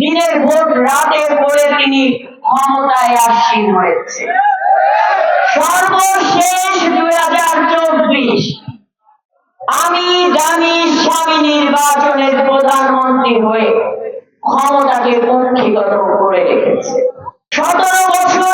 দিনের ভোট রাতের পরে তিনি ক্ষমতায় আসীন হয়েছে। সর্বশেষ দুই হাজার চব্বিশ, আমি জানি স্বামী নির্বাচনের প্রধানমন্ত্রী হয়ে ক্ষমতাকে কুক্ষিগত করে রেখেছে। সতেরো বছর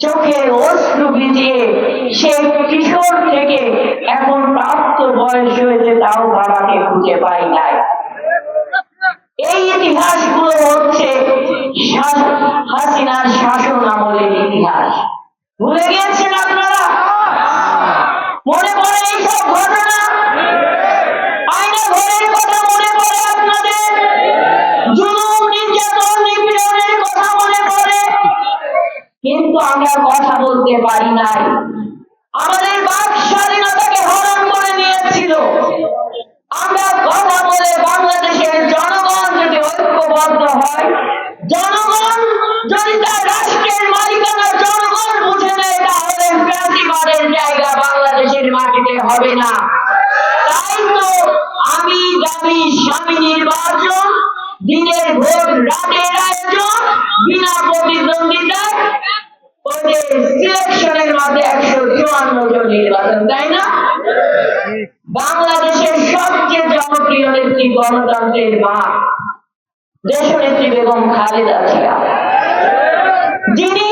চোখে অশ্রু ভিজিয়ে সে কিশোর থেকে এখন প্রাপ্ত বয়স হয়েছে, তাও বাবাকে খুঁজে পাই নাই। এই ইতিহাসগুলো হচ্ছে হাসিনার শাসন আমলের ইতিহাস। ভুলে গিয়েছেন কিন্তু আমরা কথা বলতে পারি নাই। আমাদের বাক স্বাধীনতাকে হরণ করে নিয়েছিল। আমরা কথা বলে বাংলাদেশের জনগণ যদি ঐক্যবদ্ধ হয়, জনগণ যদি তার রাষ্ট্রের মালিকানা জনগণ বুঝে নেয়, তাহলে ফ্যাসিবাদের জায়গা বাংলাদেশের মাটিতে হবে না। তাই তো আমি দাবি বাংলাদেশের সবচেয়ে জনপ্রিয় নেত্রী গণতন্ত্রের মা, দেশনেত্রী বেগম খালেদা যিনি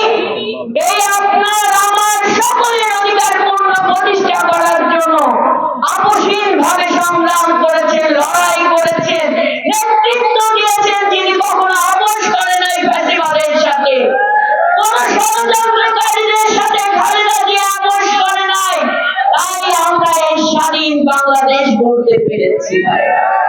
সকলের অধিকার পূর্ণ প্রতিষ্ঠা করার জন্য আপসীন ভাবে Tonight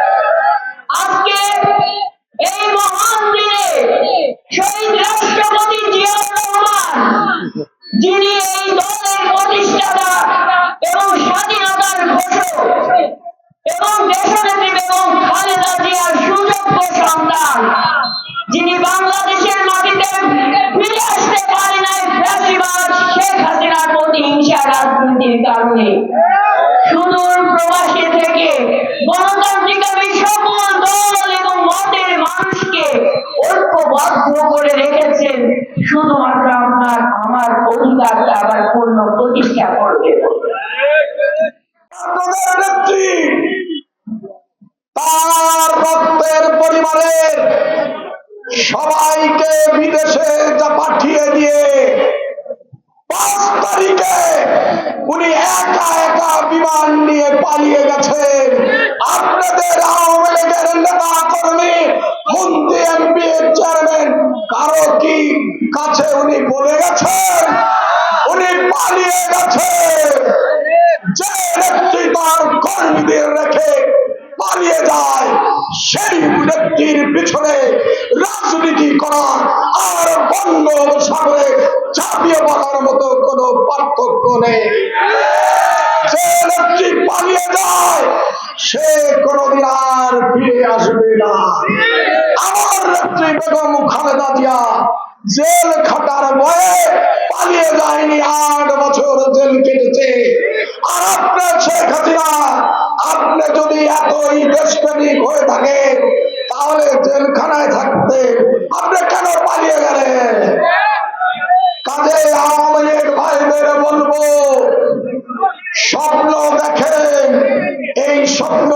অধিকারটা আবার পূর্ণ প্রতিষ্ঠা করবে। তার পরিবারের সবাইকে বিদেশে যা পাঠিয়ে দিয়ে পাঁচ তারিখে উনি একা একা বিমান নিয়ে পালিয়ে গেছেন। আপনাদের আওয়ামী লীগের নেতা কর্মী মন্ত্রী, এমপি, চেয়ারম্যান, কারও কি কাছে উনি বলে গেছেন? যে ব্যক্তি তার কর্মীদের রেখে পালিয়ে যায় সেই ব্যক্তির পিছনে রাজনীতি করা আর বঙ্গোপসাগরে চাপিয়ে পড়ার মতো কোনো পার্থক্য নেই যে ব্যক্তি পালিয়ে যায় সে কোনদিন আর ফিরে আসবে না আমার নেত্রী বেগম খালেদা জিয়া জেল খাটার ভয়ে আট বছর জেল কেটেছে। আর আপনার শেখ হাসিনা, আপনি যদি এতই হয়ে থাকে তাহলে জেলখানায় থাকতে আপনি কেন পালিয়ে গেলেন? কাজে আওয়ামী বলব, স্বপ্ন দেখেন, এই স্বপ্ন